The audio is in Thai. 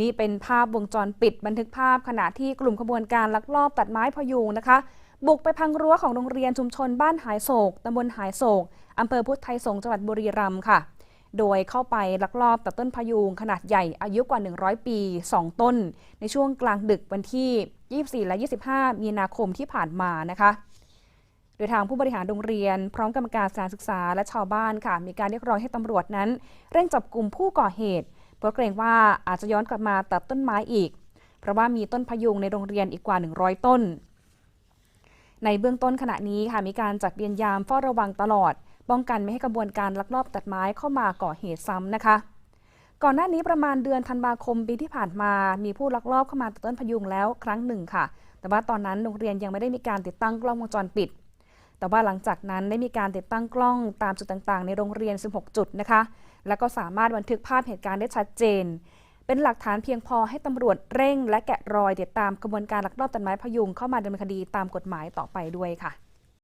นี่เป็นภาพวงจรปิดบันทึกภาพขณะที่กลุ่มขบวนการลักลอบตัดไม้พยุงนะคะ บุกไปพังรั้วของโรงเรียนชุมชนบ้านหายโศกตำบลหายโศกอำเภอพุทธไทยสงจังหวัดบุรีรัมย์ค่ะ โดยเข้าไปลักลอบตัดต้นพยุงขนาดใหญ่อายุกว่า 100 ปี 2 ต้น ในช่วงกลางดึกวันที่ 24 และ 25 มีนาคมที่ผ่านมานะคะโดยทางผู้บริหารโรงเรียน พร้อมกรรมการสถานศึกษาและชาวบ้านค่ะ มีการเรียกร้องให้ตำรวจนั้น เร่งจับกลุ่มผู้ก่อเหตุ เพราะเกรงว่าอาจจะย้อนกลับมาตัดต้นไม้อีก เพราะว่ามีต้นพยุงในโรงเรียนอีกกว่า 100 ต้น ในเบื้องต้นขณะนี้ค่ะมีการจัดเวียนยามเฝ้าระวังตลอด ป้องกันไม่ให้กระบวนการลักลอบตัดไม้เข้ามาก่อเหตุซ้ำนะคะ ก่อนหน้านี้ประมาณเดือนธันวาคมปีที่ผ่านมา มีผู้ลักลอบเข้ามาตัดต้นพยุงแล้วครั้งหนึ่งค่ะ แต่ว่าตอนนั้นโรงเรียนยังไม่ได้มีการติดตั้งกล้องวงจรปิด แต่ว่าหลังจากนั้นได้มีการติดตั้งกล้องตามจุดต่างๆ ในโรงเรียน 16 จุดนะคะ แล้วก็สามารถบันทึกภาพเหตุการณ์ได้ชัดเจน เป็นหลักฐานเพียงพอให้ตำรวจเร่ง และแกะรอยติดตามกระบวนการลักลอบตัดไม้พยุงเข้ามาดำเนินคดีตามกฎหมายต่อไปด้วยค่ะ